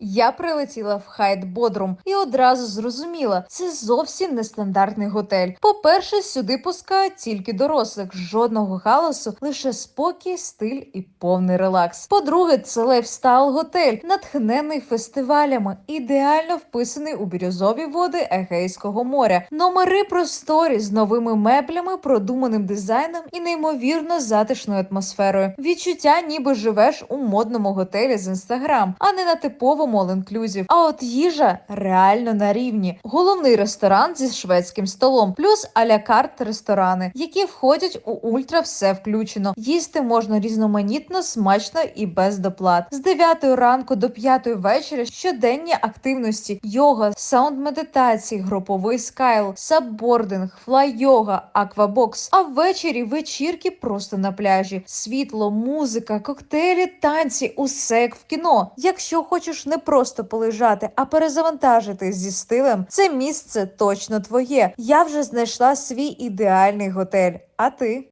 Я прилетіла в Хайт Бодрум і одразу зрозуміла, це зовсім нестандартний готель. По-перше, сюди пускають тільки дорослих, жодного галасу, лише спокій, стиль і повний релакс. По-друге, це лайфстайл готель, натхнений фестивалями, ідеально вписаний у бірюзові води Егейського моря. Номери просторі з новими меблями, продуманим дизайном і неймовірно затишною атмосферою. Відчуття, ніби живеш у модному готелі з інстаграм, а не на типовому all-inclusive. А от їжа реально на рівні. Головний ресторан зі шведським столом, плюс аля карт ресторани, які входять у ультра все включено. Їсти можна різноманітно, смачно і без доплат. З 9 ранку до 5 вечора щоденні активності, йога, саунд медитації, груповий скайл, саббординг, флай-йога, аквабокс. А ввечері вечірки просто на пляжі. Світло, музика, коктейлі, танці, усе як в кіно. Якщо хочеш не просто полежати, а перезавантажити зі стилем, це місце точно твоє. Я вже знайшла свій ідеальний готель. А ти?